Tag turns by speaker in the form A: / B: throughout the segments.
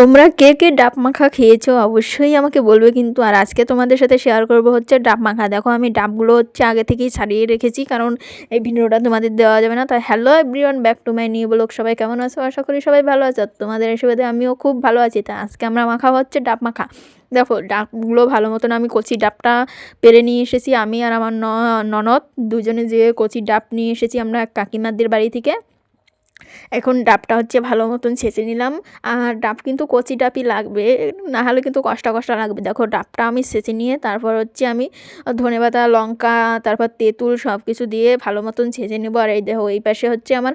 A: তোমরা কে কে ডাব মাখা খেয়েছো? অবশ্যই আমাকে বলবে কিন্তু। আর আজকে তোমাদের সাথে শেয়ার করব হচ্ছে ডাব মাখা। দেখো, আমি ডাবগুলো হচ্ছে আগে থেকেই ছাড়িয়ে রেখেছি, কারণ এই ভিডিওটা তোমাদের দেওয়া যাবে না। তাই hello everyone back to my new blog সবাই কেমন আছো? আশা করি সবাই ভালো আছো। তোমাদের সুবিধে আমিও খুব ভালো আছি। তা আজকে আমরা মাখা হচ্ছে ডাব মাখা। দেখো, ডাবগুলো ভালো মতন আমি কচি ডাবটা পেরে নিয়ে এসেছি। আমি আর আমার ননদ দুজনে যে কচি ডাব নিয়ে এসেছি আমরা কাকিমাদের বাড়ি থেকে। এখন ডাবটা হচ্ছে ভালো মতন ছেঁচে নিলাম। আর ডাব কিন্তু কচি ডাবই লাগবে না হলে কিন্তু কষ্টা কষ্টা লাগবে। দেখো, ডাবটা আমি ছেঁচে নিয়ে তারপর হচ্ছে আমি ধনেপাতা লঙ্কা, তারপর তেঁতুল সব কিছু দিয়ে ভালো মতন ছেঁচে নেব। আর এই দেখো, এই পাশে হচ্ছে আমার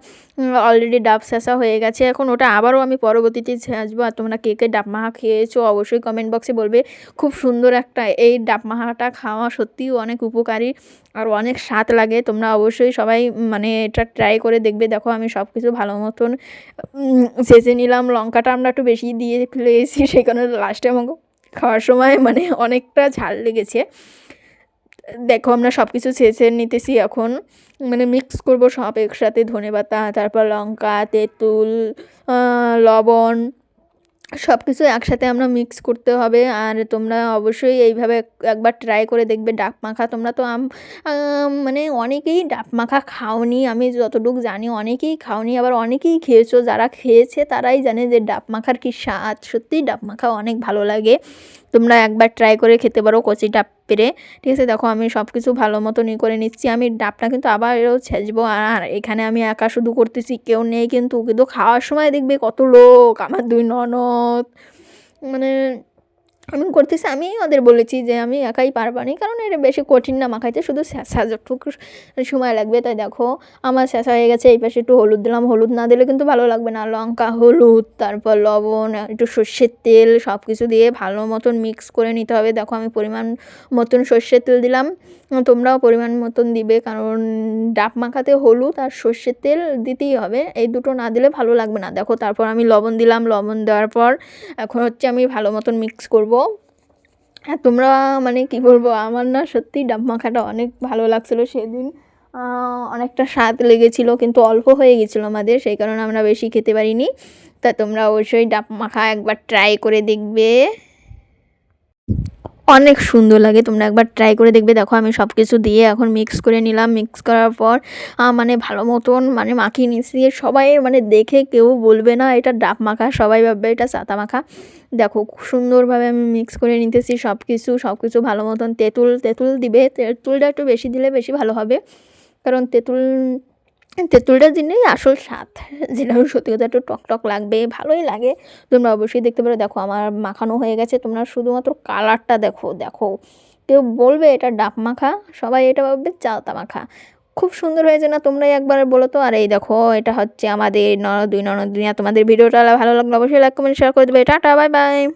A: অলরেডি ডাব ছেঁচা হয়ে গেছে। এখন ওটা আবারও আমি পরবর্তীতে ছেঁচবো। আর তোমরা কে কে ডাব মাখা খেয়েছো অবশ্যই কমেন্ট বক্সে বলবে। খুব সুন্দর একটা, এই ডাব মাখাটা খাওয়া সত্যিই অনেক উপকারী আর অনেক স্বাদ লাগে। তোমরা অবশ্যই সবাই মানে এটা ট্রাই করে দেখবে। দেখো, আমি সব কিছু ভালো মতন সেজে নিলাম, লঙ্কাটা আমরা একটু বেশি দিয়ে ফেলেছি, সেই কারণে লাস্টে আমাকে খাওয়ার সময় মানে অনেকটা ঝাল লেগেছে। দেখো আমরা সব কিছু ছেঁচে নিতেছি এখন মানে মিক্স করব সব একসাথে ধনে পাতা তারপর লঙ্কা, তেঁতুল লবণ সব কিছু একসাথে আমরা মিক্স করতে হবে। আর তোমরা অবশ্যই এইভাবে একবার ট্রাই করে দেখবে ডাব মাখা। তোমরা তো আম মানে অনেকেই ডাব মাখা খাওনি। আমি যতটুকু জানি অনেকেই খাওনি। আবার অনেকেই খেয়েছো। যারা খেয়েছে তারাই জানে যে ডাব মাখার কী স্বাদ। সত্যিই ডাব মাখা অনেক ভালো লাগে। তোমরা একবার ট্রাই করে খেতে পারো কচি ডাব পেরে, ঠিক আছে? দেখো, আমি সব কিছু ভালো মতনই করে নিচ্ছি। আমি ডাবটা কিন্তু আবার এরও ছেঁচবো। আর এখানে আমি একা শুধু করতেছি, কেউ নেই কিন্তু। কিন্তু খাওয়ার সময় দেখবে কত লোক, আমার দুই ননদ। মানে আমি করতেছি, আমি ওদের বলেছি যে আমি একাই পারবা না কারণ এটা বেশি কঠিন না মাখাইতে, শুধু স্যাঁচা যতটুকু সময় লাগবে, তাই দেখো, আমার স্যাঁচা হয়ে গেছে, এই পাশে একটু হলুদ দিলাম, হলুদ না দিলে কিন্তু ভালো লাগবে না, লঙ্কা, হলুদ, তারপর লবণ, একটু সর্ষের তেল সব কিছু দিয়ে ভালো মতন মিক্স করে নিতে হবে, দেখো আমি পরিমাণ মতন সর্ষের তেল দিলাম, তোমরাও পরিমাণ মতন দিবে, কারণ ডাব মাখাতে হলুদ আর সর্ষের তেল দিতেই হবে, এই দুটো না দিলে ভালো লাগবে না, দেখো, তারপর আমি লবণ দিলাম, লবণ দেওয়ার পর, এখন হচ্ছে আমি ভালো মতন মিক্স করব হ্যাঁ তোমরা মানে কি বলব, আমার না সত্যি ডাব মাখাটা অনেক ভালো লাগছিল সেদিন। অনেকটা স্বাদ লেগেছিলো, কিন্তু অল্প হয়ে গেছিল আমাদের, সেই কারণে আমরা বেশি খেতে পারিনি। তা তোমরা অবশ্যই ডাব মাখা একবার ট্রাই করে দেখবে। অনেক সুন্দর লাগে, তোমরা একবার ট্রাই করে দেখবে। দেখো, আমি সব কিছু দিয়ে এখন মিক্স করে নিলাম। মিক্স করার পর মানে ভালো মতন মানে মাখিয়ে নিচ্ছি সবাই মানে দেখে কেউ বলবে না, এটা ডাব মাখা, সবাই ভাববে এটা চাতা মাখা। দেখো, খুব সুন্দরভাবে আমি মিক্স করে নিতেছি সব কিছু সব কিছু ভালো মতন তেঁতুল তেঁতুল দিবে। তেঁতুলটা একটু বেশি দিলে বেশি ভালো হবে। কারণ তেঁতুল তেঁতুলটা জিনিস আসল স্বাদ। যেটা সত্যি কথা একটু টক টক লাগবে, ভালোই লাগে। তোমরা অবশ্যই দেখতে পারো। দেখো, আমার মাখানো হয়ে গেছে। তোমরা শুধুমাত্র কালারটা দেখো দেখো। কেউ বলবে এটা ডাব মাখা, সবাই এটা ভাববে চালতা মাখা। খুব সুন্দর হয়েছে না? তোমরাই একবার বলো তো। আর এই দেখো, এটা হচ্ছে আমাদের নর দুই ননদ দুনিয়া। তোমাদের ভিডিওটা ভালো লাগল অবশ্যই লাইক কমেন্ট শেয়ার করে দেবে। Tata bye bye